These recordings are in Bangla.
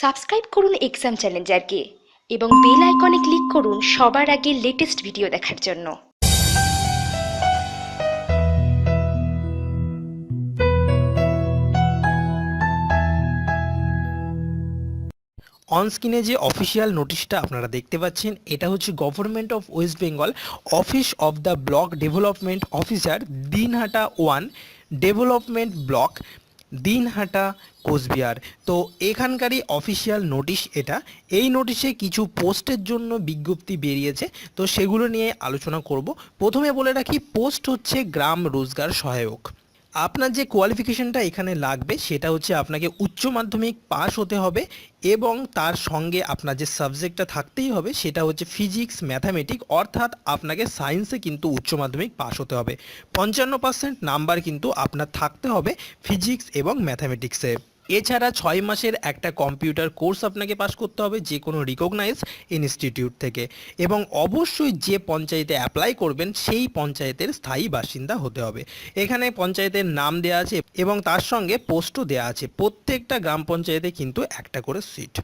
সাবস্ক্রাইব করুন এক্সাম চ্যালেঞ্জারকে এবং বেল আইকনে ক্লিক করুন সবার আগে লেটেস্ট ভিডিও দেখার জন্য। অনস্ক্রিনে যে অফিসিয়াল নোটিশটা আপনারা দেখতে পাচ্ছেন, এটা হচ্ছে government of West Bengal office of the block development officer Dinhata one development block Dinhata, Coochbehar. তো এখানকারই অফিসিয়াল নোটিশ এটা। এই নোটিশে কিছু পোস্টের জন্য বিজ্ঞপ্তি বেরিয়েছে। তো সেগুলো নিয়ে আলোচনা করব। প্রথমে বলে রাখি, পোস্ট হচ্ছে গ্রাম রোজগার সহায়ক। আপনার যে কোয়ালিফিকেশনটা এখানে লাগবে, সেটা হচ্ছে আপনাকে উচ্চ মাধ্যমিক পাশ হতে হবে এবং তার সঙ্গে আপনার যে সাবজেক্টটা থাকতেই হবে, সেটা হচ্ছে ফিজিক্স ম্যাথামেটিক অর্থাৎ আপনাকে সায়েন্সে কিন্তু উচ্চ মাধ্যমিক পাস হতে হবে। পঞ্চান্ন পার্সেন্ট নাম্বার কিন্তু আপনার থাকতে হবে ফিজিক্স এবং ম্যাথামেটিক্সে এছাড়া ছয় মাসের একটা কম্পিউটার কোর্স আপনাকে পাস করতে হবে যে কোনো রিকগনাইজ ইনস্টিটিউট থেকে। এবং অবশ্যই যে পঞ্চায়েতে অ্যাপ্লাই করবেন সেই পঞ্চায়েতের স্থায়ী বাসিন্দা হতে হবে। এখানে পঞ্চায়েতের নাম দেওয়া আছে এবং তার সঙ্গে পোস্টও দেওয়া আছে। প্রত্যেকটা গ্রাম পঞ্চায়েতে কিন্তু একটা করে সিট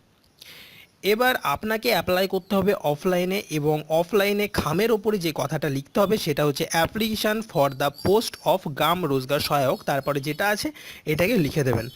এবার আপনাকে অ্যাপ্লাই করতে হবে অফলাইনে এবং অফলাইনে খামের ওপরে যে কথাটা লিখতে হবে সেটা হচ্ছে application for the post of গ্রাম রোজগার সহায়ক। তারপরে যেটা আছে এটাকে লিখে দেবেন।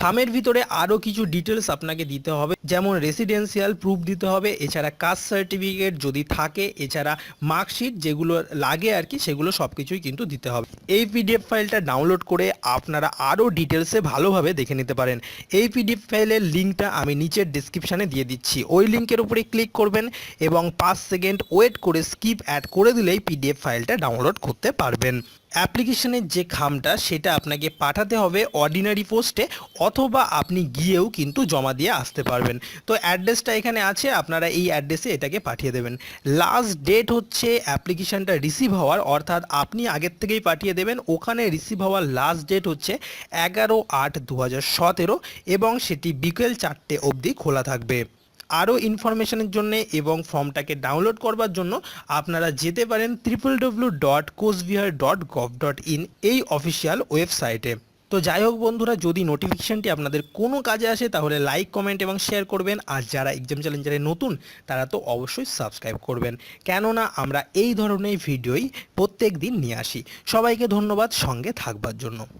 খামের ভিতরে আরও কিছু ডিটেলস আপনাকে দিতে হবে। যেমন রেসিডেন্সিয়াল প্রুফ দিতে হবে, এছাড়া কাস্ট সার্টিফিকেট যদি থাকে, এছাড়া মার্কশিট যেগুলো লাগে আর কি, সেগুলো সব কিছুই কিন্তু দিতে হবে। এই পিডিএফ ফাইলটা ডাউনলোড করে আপনারা আরও ডিটেলসে ভালোভাবে দেখে নিতে পারেন। এই পিডিএফ ফাইলের লিঙ্কটা আমি নিচের ডিসক্রিপশানে দিয়ে দিচ্ছি। ওই লিঙ্কের উপরে ক্লিক করবেন এবং পাঁচ সেকেন্ড ওয়েট করে স্কিপ অ্যাড করে দিলেই পিডিএফ ফাইলটা ডাউনলোড করতে পারবেন। অ্যাপ্লিকেশনের যে খামটা, সেটা আপনাকে পাঠাতে হবে অর্ডিনারি পোস্টে অথবা আপনি গিয়েও কিন্তু জমা দিয়ে আসতে পারবেন। তো অ্যাড্রেসটা এখানে আছে, আপনারা এই অ্যাড্রেসে এটাকে পাঠিয়ে দেবেন। লাস্ট ডেট হচ্ছে অ্যাপ্লিকেশনটা রিসিভ হওয়ার, অর্থাৎ আপনি আগের থেকেই পাঠিয়ে দেবেন। ওখানে রিসিভ হওয়ার লাস্ট ডেট হচ্ছে এগারো আট দু এবং সেটি বিকেল চারটে অবধি খোলা থাকবে। আরও ইনফরমেশনের জন্য এবং ফর্মটাকে ডাউনলোড করবার জন্য আপনারা যেতে পারেন triple W dot Coochbehar dot gov dot in এই অফিসিয়াল ওয়েবসাইটে তো যাই হোক বন্ধুরা, যদি নোটিফিকেশানটি আপনাদের কোনো কাজে আসে, তাহলে লাইক কমেন্ট এবং শেয়ার করবেন। আর যারা এক্সাম চ্যালেঞ্জারে নতুন, তারা তো অবশ্যই সাবস্ক্রাইব করবেন। কেননা আমরা এই ধরনের ভিডিওই প্রত্যেক দিন নিয়ে আসি। সবাইকে ধন্যবাদ, সঙ্গে থাকবার জন্য।